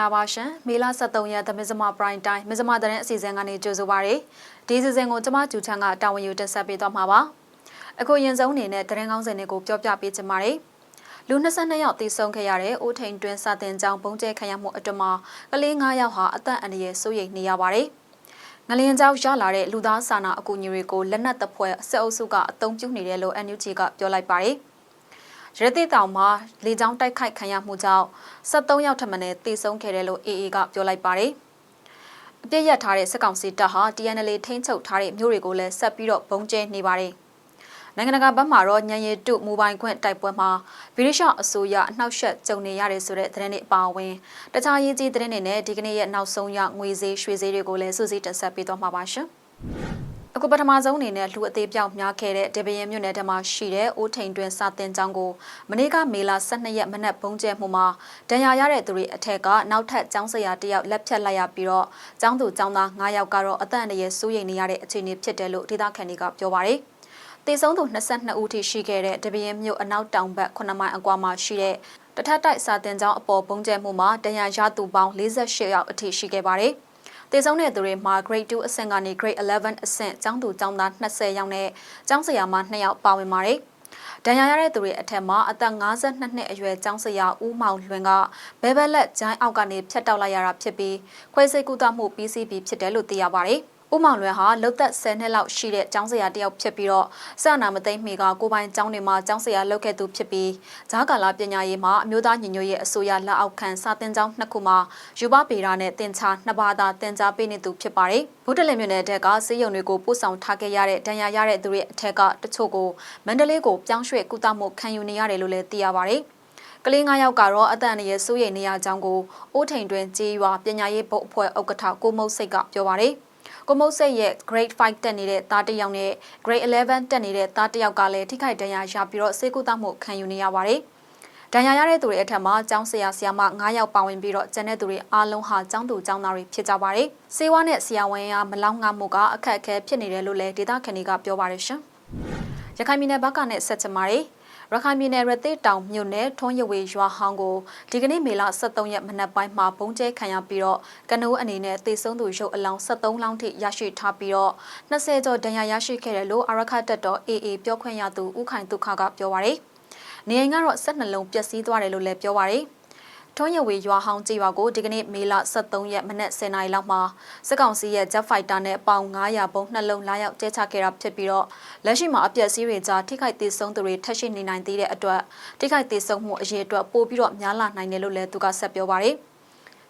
္ဂလာပါရှင်မေလ23ရက်သမဇမပရိုင်တိုင်းမဇမသတင်းအစီအစဉ်ကနေကြိုဆိုပါရစေဒီအစီအစဉ်ကိုကျမကျူချန်ကတာဝန်ယူတင်ဆက်ပေးသွားမှာပါအခုရင်ဆုံးအနေနဲ့သတင်းကောင်းစင်တွေကိုပြောပြပေးချင်ပါတယ်လူ22ယောက်သေဆုံးခဲ့ရတဲ့အိုးထိန်တွင်စာတင်ကြောင်းပုံကျဲခံရမှုအတွမှာကလေး9ယောက်ဟာအသက်အန္တရာယ်စိုးရိမ်နေရပါတယ်ငလျင်ကြောက်ရလာတဲ့လူသားစာနာအကူအညီတွေကိုလက်နက်တပ်ဖွဲ့စစ်အုပ်စုကအုံပြုနေတယ်လို့ NUG ကပြောလိုက်ပါတယ် ရသေးတောင်မှာလေကြောင်းတိုက်ခိုက်ခံရမှုကြောင့်73ယောက်ထပ်မံတေဆုံးခဲ့တယ်လို့ AA ကပြောလိုက်ပါတယ်။အပြစ်ရထားတဲ့စစ်ကောင်စီတပ်ဟာ TNL ထိန်းချုပ်ထားတဲ့မြို့တွေကိုလည်းဆက်ပြီးတော့ဘုံကျဲနေပါတယ်။နိုင်ငံတကာဘက်မှာတော့ညံရည်တုမိုဘိုင်းခွင့်တိုက်ပွဲမှာဗြိတိရှအစိုးရအနှောက်ယှက်ကြုံနေရတယ်ဆိုတဲ့သတင်းတွေအပါအဝင်တခြားရေးကြီးသတင်းတွေနဲ့ဒီကနေ့ရဲ့နောက်ဆုံးရငွေဈေးရွှေဈေးတွေကိုလည်းစုစည်းတင်ဆက်ပေးသွားမှာပါရှင်။ အခုပထမဆုံးအနေနဲ့လူအသေးပြောက်များခဲ့တဲ့ဒေဗရင်မြို့နယ်ထဲမှာရှိတဲ့အိုးထိန်တွင်စာတင်ကျောင်းကိုမနေ့ကမေလ12ရက်မနက်ဘုံကျဲမှုမှာဒဏ်ရာရတဲ့သူတွေအထက်ကနောက်ထပ်ကျောင်းဆရာတယောက်လက်ဖြတ်လိုက်ရပြီးတော့ကျောင်းသူကျောင်းသား9ယောက်ကတော့အသက်အန္တရာယ်စိုးရိမ်နေရတဲ့အခြေအနေဖြစ်တယ်လို့ဒေသခံတွေကပြောပါတယ်။တေဆုံးသူ22ဦးထိရှိခဲ့တဲ့တပင်းမြို့အနောက်တောင်ဘက်9မိုင်အကွာမှာရှိတဲ့တထတိုက်စာတင်ကျောင်းအပေါ်ဘုံကျဲမှုမှာတရားရသူပေါင်း48ယောက်အထိရှိခဲ့ပါတယ်။ တည်ဆုံးတဲ့သူတွေမှာ Grade 2အဆင့်ကနေ Grade 11အဆင့်ကျောင်းသူကျောင်းသား20ယောက်နဲ့ကျောင်းဆရာမ2ယောက်ပါဝင်ပါတယ်။ဒဏ်ရာရတဲ့သူတွေအထက်မှာအသက်52နှစ်အရွယ်ကျောင်းဆရာဦးမောင်လွင်ကဘဲဘက်လက်ဂျိုင်းအောက်ကနေဖြတ်တောက်လိုက်ရတာဖြစ်ပြီးခွဲစိတ်ကုသမှုပြီးစီးပြီးဖြစ်တယ်လို့သိရပါတယ်။ ဦးမောင်လွင်ဟာလုတ်သက်10နှစ်လောက်ရှိတဲ့ကျောင်းဆရာတယောက်ဖြစ်ပြီးတော့စနာမသိမ့်မိကကိုပိုင်ကျောင်းတွေမှာကျောင်းဆရာလုပ်ခဲ့သူဖြစ်ပြီးဂျားကာလာပညာရေးမှာအမျိုးသားညီညွတ်ရေးအစိုးရလက်အောက်ခံစာသင်ကျောင်းနှစ်ခုမှာယူပပေရာနဲ့တင်ချာနှစ်ပါးသာတင်ကြားပေးနေသူဖြစ်ပါတယ်။ဘုဒ္ဓလင်မြို့နယ်တက်ကစေယုံတွေကိုပို့ဆောင်ထားခဲ့ရတဲ့ဒဏ်ရာရတဲ့သူတွေအထက်ကတချို့ကိုမန္တလေးကိုပြောင်းရွှေ့ကုသမှုခံယူနေရတယ်လို့လည်းသိရပါတယ်။ကလေး9ယောက်ကတော့အတန်ရရဲ့စိုးရိမ်နေရကြောင်းကိုအိုးထိန်တွင်ကြေးရွာပညာရေးဘုတ်အဖွဲ့ဥက္ကဋ္ဌကိုမုတ်စိတ်ကပြောပါတယ်။ ကိုမုတ်စိတ်ရဲ့ grade 5တက်နေတဲ့သားတစ်ယောက်နဲ့ grade 11တက်နေတဲ့သားတစ်ယောက်ကလည်းထိခိုက်ဒဏ်ရာရပြီးတော့ဆေးကုသမှုခံယူနေရပါတယ်။ဒဏ်ရာရတဲ့သူတွေအထက်မှာကျောင်းဆရာဆရာမ9ယောက်ပါဝင်ပြီးတော့ကျန်တဲ့သူတွေအားလုံးဟာကျောင်းသူကျောင်းသားတွေဖြစ်ကြပါတယ်။စေဝါနဲ့ဆရာဝန်ရမလောက်ငှမှုကအခက်အခဲဖြစ်နေတယ်လို့လည်းဒေသခံတွေကပြောပါတယ်ရှင်။ရခိုင်ပြည်နယ်ဘက်ကနဲ့ဆက်ချင်ပါတယ်။ ရခိုင်ပြည်နယ်ရသေးတောင်မြို့နယ်ထွန်းရဝေရွာဟောင်းကိုဒီကနေ့မေလ23ရက်မနက်ပိုင်းမှာဘုံကျဲခံရပြီးတော့ကနိုးအနေနဲ့တေဆုံးသူရုပ်အလောင်း73လောင်းထိရရှိထားပြီးတော့20ကျော်ဒဏ်ရာရရှိခဲ့တယ်လို့အရခတ်တပ်တော် AA ပြောခွင့်ရသူဦးခိုင်ဒုက္ခကပြောပါရယ်နေအိမ်ကတော့12လုံးပျက်စီးသွားတယ်လို့လည်းပြောပါရယ် ထွန်းရဝေရွာဟောင်းကြေးရွာကိုဒီကနေ့မေလ23ရက်မနက်10:00နာရီလောက်မှာစစ်ကောင်စီရဲ့ Jet Fighter နဲ့ပေါင်900ဘုံနှလုံးလာရောက်ကျဲချခဲ့တာဖြစ်ပြီးတော့လက်ရှိမှာအပျက်စီးတွေကြားထိခိုက်သေးဆုံးသူတွေထပ်ရှိနေနိုင်သေးတဲ့အတွက်ထိခိုက်သေးဆုံးမှုအရေးအတွက်ပိုပြီးတော့များလာနိုင်တယ်လို့လည်းသူကဆက်ပြောပါရယ်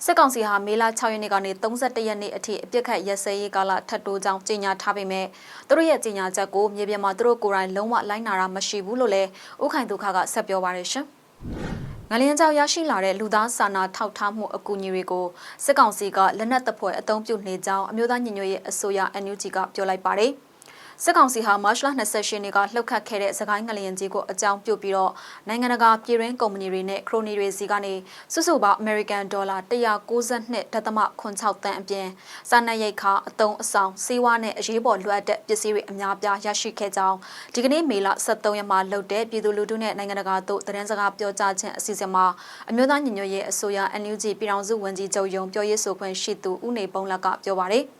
စစ်ကောင်စီဟာမေလ6ရက်နေ့ကနေ31ရက်နေ့အထိအပြစ်ခတ်ရက်စဲရေးကာလထပ်တိုးကြောင်းကြေညာထားပေမဲ့သူတို့ရဲ့ကြေညာချက်ကိုမြေပြင်မှာသူတို့ကိုယ်တိုင်လုံးဝလိုက်နာတာမရှိဘူးလို့လည်းဥခိုင်ဒုက္ခကဆက်ပြောပါရရှင်။ ငလျင်ကြောင့်ရရှိလာတဲ့လူသားစာနာထောက်ထားမှုအကူအညီတွေကိုစစ်ကောင်စီကလက်နက်တပ်ဖွဲ့အုံပြုနေကြောင်းအမျိုးသားညီညွတ်ရေးအစိုးရ NUG ကပြောလိုက်ပါတယ်။ စစ်ကောင်စီဟာမတ်လ28ရက်နေ့ကလှုပ်ခတ်ခဲ့တဲ့စကိုင်းငလျင်ကြီးကိုအကြောင်းပြုပြီးတော့နိုင်ငံတကာပြည်ရင်းကုမ္ပဏီတွေနဲ့ခရိုနီတွေစီကနေစုစုပေါင်း American Dollar 192.86တန်အပြင်စားနပ်ရိက္ခာအတုံးအဆောင်စီးဝါးနဲ့အရေးပေါ်လိုအပ်တဲ့ပစ္စည်းတွေအများပြားရရှိခဲ့ကြောင်းဒီကနေ့မေလ23ရက်မှာလှုပ်တဲ့ပြည်သူလူထုနဲ့နိုင်ငံတကာတို့သတင်းစကားပြောကြားခြင်းအစီအစဉ်မှာအမျိုးသားညီညွတ်ရေးအစိုးရ NUG ပြည်ထောင်စုဝန်ကြီးချုပ်ယုံပြောရေးဆိုခွင့်ရှိသူဦးနေပုံလက်ကပြောပါတယ်။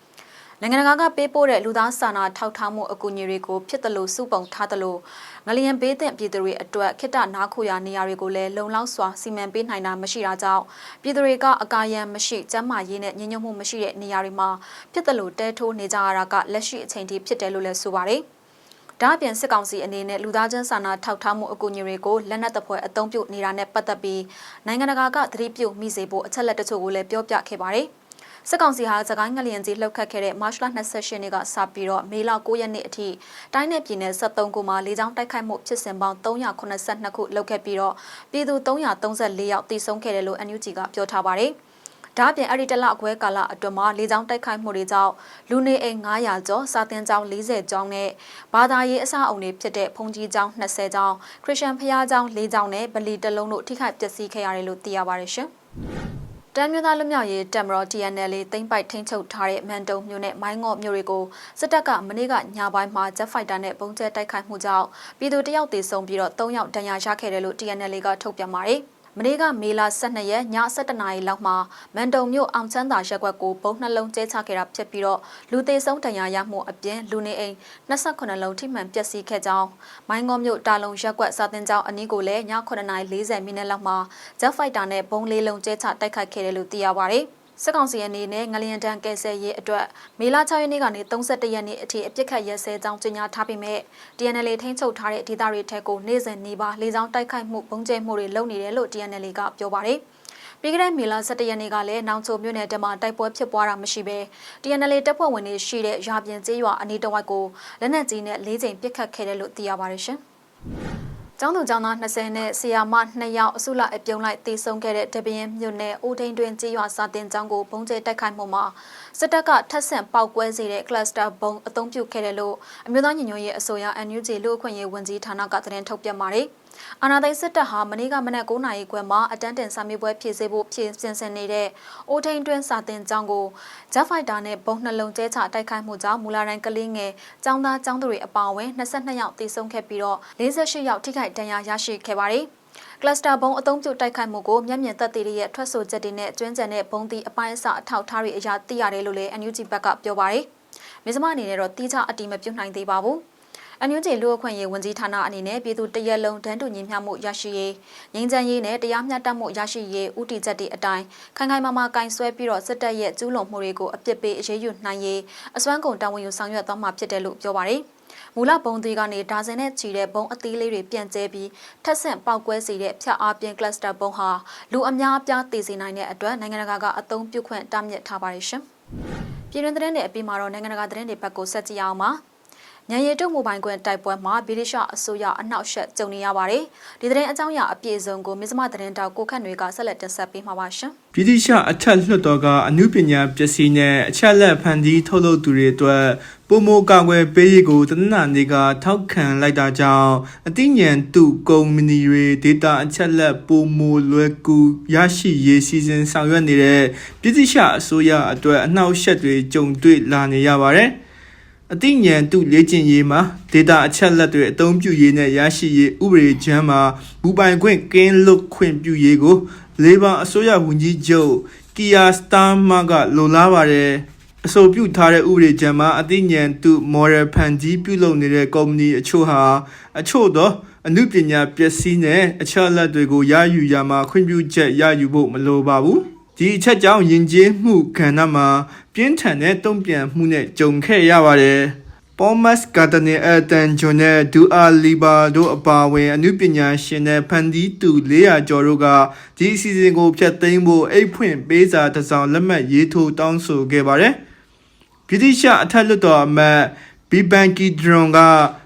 နိုင်ငံတကာကပေးပို့တဲ့လူသားစာနာထောက်ထားမှုအကူအညီတွေကိုဖြစ်တယ်လို့စုပုံထားတယ်လို့ငလျင်ဘေးသင့်ပြည်သူတွေအတွက်ခိတနာခိုရာနေရာတွေကိုလည်းလုံလောက်စွာစီမံပေးနိုင်တာမရှိတာကြောင့်ပြည်သူတွေကအကာရန်မရှိကျန်းမာရေးနဲ့ညဉ့်ညွတ်မှုမရှိတဲ့နေရာတွေမှာဖြစ်တယ်လို့တဲထိုးနေကြရတာကလက်ရှိအချိန်ထိဖြစ်တယ်လို့လည်းဆိုပါတယ်။ဒါ့အပြင်စစ်ကောင်စီအနေနဲ့လူသားချင်းစာနာထောက်ထားမှုအကူအညီတွေကိုလက်နက်တပွဲအသုံးပြုနေတာနဲ့ပတ်သက်ပြီးနိုင်ငံတကာကသတိပြုမိစေဖို့အချက်လက်တချို့ကိုလည်းပြောပြခဲ့ပါတယ်။ စစ်ကောင်စီဟာစကိုင်းငလျင်ကြီးလှုပ်ခတ်ခဲ့တဲ့မတ်လ28ရက်နေ့ကစပြီးတော့မေလ9ရက်နေ့အထိတိုင်းနယ်ပြည်နယ်73ခုမှာလေကြောင်းတိုက်ခိုက်မှုဖြစ်စဉ်ပေါင်း382ခုလုပ်ခဲ့ပြီးတော့ပြည်သူ334ယောက်တိဆုံးခဲ့တယ်လို့ NUG ကပြောထားပါတယ်။ဒါ့အပြင်အဲ့ဒီတလအခွဲကာလအတွင်းမှာလေကြောင်းတိုက်ခိုက်မှုတွေကြောင့်လူနေအိမ်900ကျော်စာတင်ကျောင်း40ကျောင်းနဲ့ဘာသာရေးအဆောက်အုံတွေဖြစ်တဲ့ဘုံကြီးကျောင်း20ကျောင်းခရစ်ယာန်ဘုရားကျောင်း4ကျောင်းနဲ့ဗလီတလုံးတို့ထိခိုက်ပျက်စီးခဲ့ရတယ်လို့သိရပါတယ်ရှင်။တ မ်းမြို့သားလူမျိုးရေးတက်မတော် TNL သိမ့်ပိုက်ထိန်းချုပ်ထားတဲ့မန်တုံမြို့နဲ့မိုင်းငေါ့မြို့တွေကိုစစ်တပ်ကမနေ့ကညပိုင်းမှာ Jet Fighter နဲ့ပုံကျဲတိုက်ခိုက်မှုကြောင့်ပြည်သူတယောက်သေဆုံးပြီးတော့၃ယောက်ဒဏ်ရာရခဲ့တယ်လို့ TNL ကထုတ်ပြန်ပါတယ် မနေ့ကမေလ12ရက်ည7:00နာရီလောက်မှာမန်တုံမြို့အောင်ချမ်းသာရက်ကွက်ကိုပုံနှလုံးကျဲချခဲ့တာဖြစ်ပြီးတော့လူသေးဆုံးတရားရမှုအပြင်လူနေအိမ်28လုံးထိမှန်ပျက်စီးခဲ့ကြောင်းမိုင်းငေါမြို့တာလုံရက်ကွက်စာတင်ကျောင်းအနီးကိုလည်းည9:40မိနစ်လောက်မှာဂျက်ဖိုက်တာနဲ့ဘုံလေးလုံးကျဲချတိုက်ခိုက်ခဲ့တယ်လို့သိရပါဗျ။ စစ်ကောင်စီအနေနဲ့ငလျင်တန်းကယ်ဆယ်ရေးအတွက်မေလ6ရက်နေ့ကနေ31ရက်နေ့အထိအပြစ်ခတ်ရဲစဲကြောင်းကြေညာထားပေမဲ့ TNL ထိန်းချုပ်ထားတဲ့ဒေသတွေထက်ကိုနေ့စဉ်နေပါလေကြောင်းတိုက်ခိုက်မှုပုံကျဲမှုတွေလုပ်နေတယ်လို့ TNL ကပြောပါတယ်။ပြီးခဲ့တဲ့မေလ17ရက်နေ့ကလည်းနောင်ချိုမြို့နယ်တမှာတိုက်ပွဲဖြစ်ပွားတာမရှိဘဲ TNL တပ်ဖွဲ့ဝင်တွေရှိတဲ့ရာပြင်ကျေးရွာအနီးတစ်ဝိုက်ကိုလက်နက်ကြီးနဲ့၄ချိန်ပစ်ခတ်ခဲ့တယ်လို့သိရပါတယ်ရှင်။ ကျောင်းသူကျောင်းသား20နဲ့ဆရာမ2ယောက်အစုလိုက်အပြုံလိုက်တေဆုံးခဲ့တဲ့တပင်းမြို့နယ်ဦးထိန်တွင်ကြေးရွာစာတင်ကျောင်းကိုပုံကျဲတိုက်ခိုက်မှုမှာစစ်တပ်ကထပ်ဆင့်ပောက်ကွဲစေတဲ့ cluster ဘုံအုံပြုခဲ့တယ်လို့အမျိုးသားညီညွတ်ရေးအစိုးရ NUG လူ့အခွင့်အရေးဝန်ကြီးဌာနကသတင်းထုတ်ပြန်ပါတယ်။အာနာသိန်းစစ်တပ်ဟာမနေ့ကမနက်9နာရီခွဲမှာအတန်းတင်စာမေးပွဲဖြည့်ဆည်းဖို့ဖြည့်ပြင်ဆင်နေတဲ့အိုထိန်တွင်းစာတင်ကျောင်းကိုဂျက်ဖိုက်တာနဲ့ဘုံနှလုံးကျဲချတိုက်ခိုက်မှုကြောင့်မူလာတိုင်းကလေးငယ်ကျောင်းသားကျောင်းသူတွေအပါအဝင်22ယောက်သေဆုံးခဲ့ပြီးတော့48ယောက်ထိခိုက်ဒဏ်ရာရရှိခဲ့ပါတယ် ကလစတာဘုံအုံပြုတ်တိုက်ခိုက်မှုကိုမျက်မြင်သက်သေတွေရဲ့ထွက်ဆိုချက်တွေနဲ့ကျွမ်းကျန်တဲ့ဘုံတီအပိုင်းအစအထောက်ထားတွေအရာသိရတယ်လို့လည်း NUG ဘက်ကပြောပါရယ်။မြစမအနေနဲ့တော့တီးခြားအတိမပြုတ်နိုင်သေးပါဘူး။အန်ယူဂျီလူ့အခွင့်အရေးဝန်ကြီးဌာနအနေနဲ့ပြည်သူတရက်လုံးတန်းတူညီမျှမှုရရှိရေးငြိမ်းချမ်းရေးနဲ့တရားမျှတမှုရရှိရေးဥတီချက်တွေအတိုင်းခိုင်ခိုင်မာမာကင်ဆွဲပြီးတော့စစ်တပ်ရဲ့ကျူးလွန်မှုတွေကိုအပြစ်ပေးအရေးယူနိုင်ရေးအစွမ်းကုန်တာဝန်ယူဆောင်ရွက်သွားမှာဖြစ်တယ်လို့ပြောပါရယ် မူလဘုံသေးကနေဒါဇင်နဲ့ချီတဲ့ဘုံအသီးလေးတွေပြန့်ကျဲပြီးထက်ဆင့်ပောက်ကွဲစေတဲ့ဖြတ်အားပြင်းကလစတာဘုံဟာလူအများအပြားတည်စေနိုင်တဲ့အတွက်နိုင်ငံတကာကအသုံးပြုခွင့်တားမြစ်ထားပါရရှင်။ပြည်တွင်းသတင်းတွေအပြီးမှာတော့နိုင်ငံတကာသတင်းတွေဘက်ကိုဆက်ကြည့်အောင်ပါ။ ညံရီတုတ်မိုဘိုင်းကွန်တိုက်ပွဲမှာဗြိတိရှအစိုးရအနှောက်အယှက်ကြုံနေရပါတယ်။ဒီသတင်းအကြောင်းအရာအပြည့်အစုံကိုမြစမသတင်းတောက်ကိုခန့်တွေကဆက်လက်တင်ဆက်ပေးမှာပါရှင်။ဗြိတိရှအထက်လွှတ်တော်ကအမှုပညာပစ္စည်းနဲ့အချက်လက်ဖန်တီးထုတ်လုပ်သူတွေအတွက်ပုံမကာကွယ်ပေးရေးကိုတနင်္လာနေ့ကထောက်ခံလိုက်တာကြောင့်အသိဉာဏ်သူကုမ္ပဏီတွေ data အချက်လက်ပုံမလွယ်ကူရရှိရေးစီစဉ်ဆောင်ရွက်နေတဲ့ပြည်တိရှအစိုးရအတွက်အနှောက်အယှက်တွေကြုံတွေ့လာနေရပါတယ်။ အသိဉာဏ်တုလေ့ကျင့်ရေးမှာ data အချက်လက်တွေအသုံးပြုရေးနဲ့ရရှိရေးဥပဒေချမ်းမှာဘူပိုင်ခွင့်ကင်းလွတ်ခွင့်ပြုရေးကို Labor အစိုးရဝန်ကြီးချုပ်ကီယာစတာမာကလိုလားပါတယ်အဆိုပြုထားတဲ့ဥပဒေချမ်းမှာအသိဉာဏ်တု model ဖန်တီးပြုလုပ်နေတဲ့ကုမ္ပဏီအချို့ဟာအချို့သောအမှုပညာပစ္စည်းနဲ့အချက်အလက်တွေကိုရယူရမှာခွင့်ပြုချက်ရယူဖို့မလိုပါဘူးဒီအချက်ကြောင့်ယဉ်ကျေးမှုကဏ္ဍမှာ ပြင်းထန်တဲ့တုံ့ပြန်မှုနဲ့ကြုံခဲ့ရပါတယ်။ Thomas Gardner Elton John နဲ့ Dua Lipa တို့အပါအဝင် အမှုပညာရှင်နဲ့ဖန်တီးသူ400ကျော်တို့ကဒီအစီအစဉ်ကိုဖျက်သိမ်းဖို့အိတ်ဖွင့်ပေးစာတစ်စောင်လက်မှတ်ရေးထိုးတောင်းဆိုခဲ့ပါတယ်။ဗြိတိရှအထက်လွှတ်တော်အမတ်ဘီဘန်ကီဒရွန်က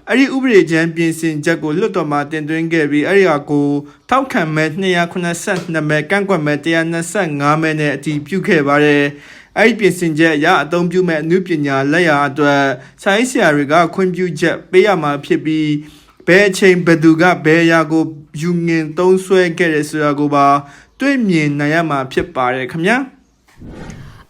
အဲ့ဒီဥပဒေချမ်းပြင်ဆင်ချက်ကိုလွှတ်တော်မှာတင်သွင်းခဲ့ပြီးအဲ့ဒီဟာကိုထောက်ခံမဲ့282မဲကန့်ကွက်မဲ့125မဲနဲ့အတည်ပြုခဲ့ပါတယ် အဲ့ဒီပြင်ဆင်ချက်အရအသုံးပြုမဲ့အမှုပညာလက်ရာအတွက်ဆိုင်းဆရာတွေကခွင့်ပြုချက်ပေးရမှာဖြစ်ပြီးဘယ်အချိန်ဘယ်သူကဘယ်အရာကိုယူငင်သုံးဆွဲခဲ့တယ်ဆိုတာကိုပါတွေ့မြင်နိုင်ရမှာဖြစ်ပါတယ်ခင်ဗျာ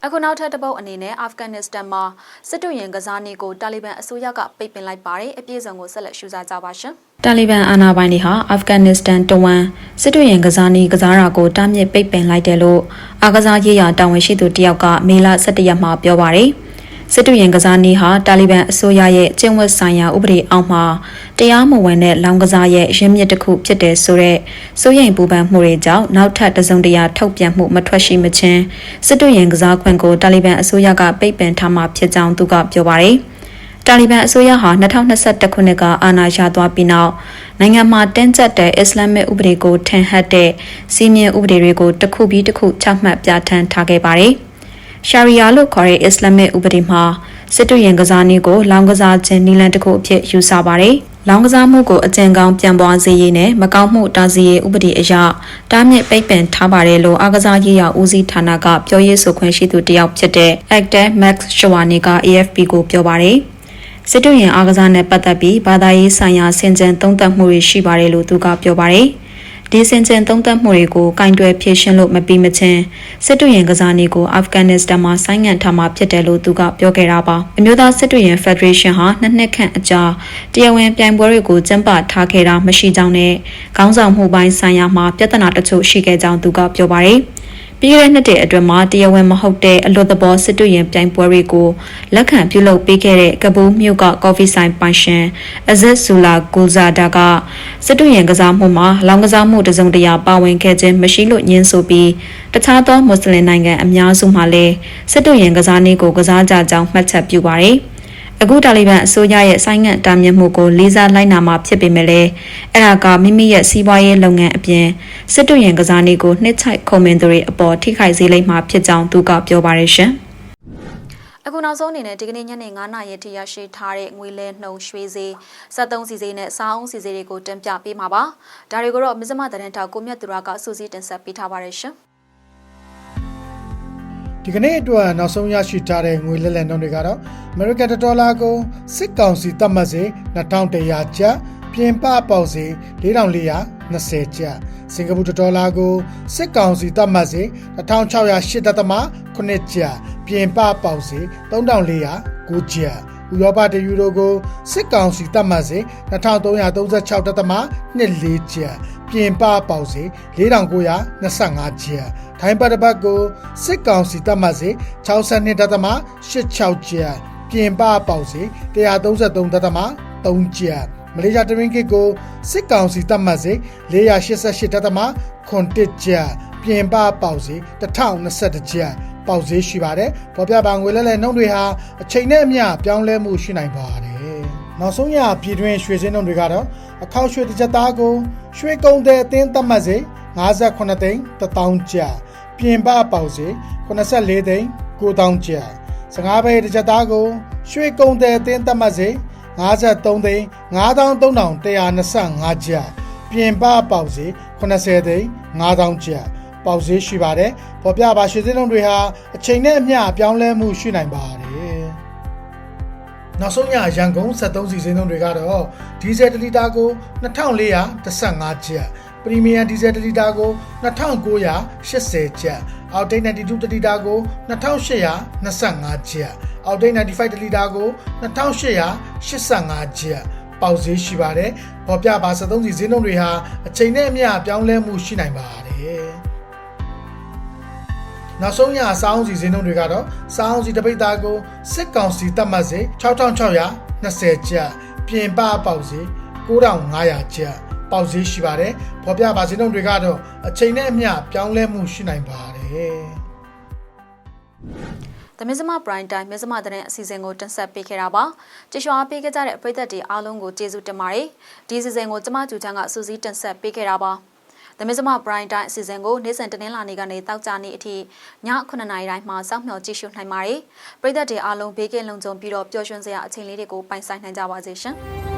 အခုနောက်ထပ်တစ်ပုတ်အနေနဲ့အာဖဂန်နစ္စတန်မှာစစ်တူရင်ကစားနည်းကိုတာလီဘန်အစိုးရကပိတ်ပင်လိုက်ပါတယ်အပြည့်အစုံကိုဆက်လက်ရှုစားကြပါရှင် တာလီဘန်အာဏာပိုင်တွေဟာအာဖဂန်နစ္စတန်တဝန်စစ်တူရင်ကစားနည်းကစားတာကိုတားမြစ်ပိတ်ပင်လိုက်တယ်လို့အာကစားရေးရာတာဝန်ရှိသူတယောက်ကမေလ17ရက်မှာပြောပါတယ်။စစ်တူရင်ကစားနည်းဟာတာလီဘန်အစိုးရရဲ့ကျင့်ဝတ်ဆိုင်ရာဥပဒေအောက်မှာတရားမဝင်တဲ့လောင်ကစားရဲ့ရင်းမြစ်တစ်ခုဖြစ်တယ်ဆိုတော့စိုးရိမ်ပူပန်မှုတွေကြောင့်နောက်ထပ်တစုံတရာထုတ်ပြန်မှုမထွက်ရှိမချင်းစစ်တူရင်ကစားခွင့်ကိုတာလီဘန်အစိုးရကပိတ်ပင်ထားမှာဖြစ်ကြောင်းသူကပြောပါတယ် တာလီဘန်အစိုးရဟာ2021ခုနှစ်ကအာဏာရသွားပြီးနောက်နိုင်ငံမှာတင်းကျပ်တဲ့အစ္စလာမစ်ဥပဒေကိုထင်ဟပ်တဲ့စီမင်းဥပဒေတွေကိုတစ်ခုပြီးတစ်ခုချမှတ်ပြဋ္ဌာန်းထားခဲ့ပါတယ်။ရှာရီယာလို့ခေါ်တဲ့အစ္စလာမစ်ဥပဒေမှာစစ်တူရင်ကစားနည်းကိုလောင်ကစားခြင်းနည်းလမ်းတစ်ခုအဖြစ်ယူဆပါတယ်။လောင်ကစားမှုကိုအကြံကောင်းပြန်ပွားစေရေးနဲ့မကောင်းမှုတားဆီးရေးဥပဒေအရတားမြစ်ပိတ်ပင်ထားပါတယ်လို့အားကစားရေးရာဦးစီးဌာနကပြောရေးဆိုခွင့်ရှိသူတယောက်ဖြစ်တဲ့ Actor Max Shawani က AFP ကိုပြောပါတယ်။ စစ်တူရင်အားကစားနဲ့ပတ်သက်ပြီးဘာသာရေးဆိုင်ရာဆင်ခြင်သုံးသပ်မှုတွေရှိပါတယ်လို့သူကပြောပါတယ်။ဒီစင်ကျင်သုံးသပ်မှုတွေကိုကင်တွယ်ဖြေရှင်းလို့မပြီးမချင်းစစ်တူရင်ကစားနည်းကိုအာဖဂန်နစ္စတန်မှာဆိုင်းငံ့ထားမှာဖြစ်တယ်လို့သူကပြောခဲ့တာပါအမျိုးသားစစ်တူရင်ဖက်ဒရေးရှင်းဟာနှစ်နှစ်ခန့်အကြာတရားဝင်ပြိုင်ပွဲတွေကိုကျင်းပထားခဲ့တာမရှိကြောင်းနဲ့ခေါင်းဆောင်မှုပိုင်းဆိုင်ရာမှာပြဿနာတချို့ရှိခဲ့ကြောင်းသူကပြောပါတယ် ပြီးခဲ့တဲ့နှစ်တည်းအတွင်းမှာတရားဝင်မဟုတ်တဲ့အလွတ်သဘောစစ်တူရင်ပြိုင်ပွဲတွေကိုလက်ခံပြုလုပ်ပေးခဲ့တဲ့ကပူးမြို့ကကော်ဖီဆိုင်ပိုင်ရှင်အဇက်ဆူလာဂူဇာဒါကစစ်တူရင်ကစားမှုမှာလောင်ကစားမှုတစုံတရာပါဝင်ခဲ့ခြင်းမရှိလို့ညင်းဆိုပြီးတခြားသောမွတ်စလင်နိုင်ငံအများစုမှာလည်းစစ်တူရင်ကစားနည်းကိုကစားကြကြောင်းမှတ်ချက်ပြုပါတယ်။ အခုတာလီဘန်အစိုးရရဲ့ဆိုင်းငံ့တာမြင့်မှုကိုလေးစားလိုက်နာမှာဖြစ်ပေမဲ့လည်းအဲ့ဒါကမိမိရဲ့စီးပွားရေးလုပ်ငန်းအပြင်စစ်တူရင်ကစားနည်းကိုနှစ်ချိုက်ခုံမင်သူတွေအပေါ်ထိခိုက်စေလိမ့်မှာဖြစ်ကြောင်းသူကပြောပါတယ်ရှင်။အခုနောက်ဆုံးအနေနဲ့ဒီကနေ့ညနေ9:00နာရီထိရရှိထားတဲ့ငွေလဲနှုံရွှေဈေး73စီဈေးနဲ့စားအုံးစီဈေးတွေကိုတင်ပြပေးမှာပါ။ဒါတွေကိုတော့မစ္စမတရန်တာကိုမြတ်သူရကစူးစီးတင်ဆက်ပေးထားပါတယ်ရှင်။ ဒီကနေ့အတွက်နောက်ဆုံးရရှိထားတဲ့ငွေလက်လက်နှုန်းတွေကတော့ American ဒေါ်လာကိုစစ်ကောင်စီသတ်မှတ်စေ2100ကျပ်ပြင်ပပေါက်စေ4420ကျပ်စင်ကာပူဒေါ်လာကိုစစ်ကောင်စီသတ်မှတ်စေ1608.8ကျပ်ပြင်ပပေါက်စေ3409ကျပ် ဥရောပတယူရိုကိုစစ်ကောင်စီသတ်မှတ်စေ2336.24ကျပ်ပြင်ပပေါက်စေ4925ကျပ်ထိုင်းပတ်တပတ်ကိုစစ်ကောင်စီတပ်မှတ်စေ62.86ကျပ်ပြင်ပပေါက်စေ133.3ကျပ်မလေးရှားတရင်းကစ်ကိုစစ်ကောင်စီတပ်မှတ်စေ488.9ကျပ်ပြင်ပပေါက်စေ1021ကျပ် ပေါက်ဈေးရှိပါတယ်။ပေါ်ပြပါငွေလဲလဲနှုန်းတွေဟာအချိန်နဲ့အမျှပြောင်းလဲမှုရှိနိုင်ပါတယ်။နောက်ဆုံးရပြည်တွင်းရွှေစင်းနှုန်းတွေကတော့အခောက်ရွှေတစ်ချက်သားကိုရွှေကုံတဲ့အသင်းသတ်မှတ်စေ58သိန်း1000ကျပ်ပြင်ပပေါက်စေ84သိန်း9000ကျပ်15ဘဲတစ်ချက်သားကိုရွှေကုံတဲ့အသင်းသတ်မှတ်စေ53သိန်း9325ကျပ်ပြင်ပပေါက်စေ80သိန်း9000ကျပ် ပေါက်ဈေးရှိပါတယ်။ပေါ်ပြပါရွှေစင်းလုံးတွေဟာအချိန်နဲ့အမျှပြောင်းလဲမှုရှိနိုင်ပါတယ်။နောက်ဆုံးညရန်ကုန်73စီစင်းလုံးတွေကတော့ဒီဇယ်1လီတာကို2415ကျပ်ပရီမီယံဒီဇယ်1လီတာကို2980ကျပ်အောက်တိတ်92တလီတာကို2825ကျပ်အောက်တိတ်95တလီတာကို2885ကျပ်ပေါက်ဈေးရှိပါတယ်။ပေါ်ပြပါ73စီဈေးနှုန်းတွေဟာအချိန်နဲ့အမျှပြောင်းလဲမှုရှိနိုင်ပါတယ်။ နောက်ဆုံးရစောင်းစီဈေးနှုန်းတွေကတော့စောင်းစီတပိတ်သားကိုစစ်ကောင်စီတတ်မှတ်စေ6620ကျပ်ပြင်ပပေါက်စေ9500ကျပ်ပေါက်ဈေးရှိပါတယ်။ဖော်ပြပါဈေးနှုန်းတွေကတော့အချိန်နဲ့အမျှပြောင်းလဲမှုရှိနိုင်ပါတယ်။။သမင်းစမပရိုင်တိုင်းမင်းစမတဲ့အစီအစဉ်ကိုတင်ဆက်ပေးခဲ့တာပါ။ကြည့်ရှုအားပေးခဲ့ကြတဲ့ပရိသတ်တွေအားလုံးကိုကျေးဇူးတင်ပါတယ်။ဒီအစီအစဉ်ကိုကျမကျူချန်းကစူးစီးတင်ဆက်ပေးခဲ့တာပါ။ သမင်းစမပရိုင်တိုင်းအစီအစဉ်ကိုနေ့စဉ်တနင်္လာနေ့ကနေတောက်ကြနေ့အထိည9:00နာရီတိုင်းမှာစောင့်မျှော်ကြည့်ရှုနိုင်ပါတယ်။ပရိသတ်တွေအားလုံးဘေးကင်းလုံခြုံပြီးတော့ပျော်ရွှင်စရာအချိန်လေးတွေကိုပိုင်ဆိုင်နိုင်ကြပါစေရှင်။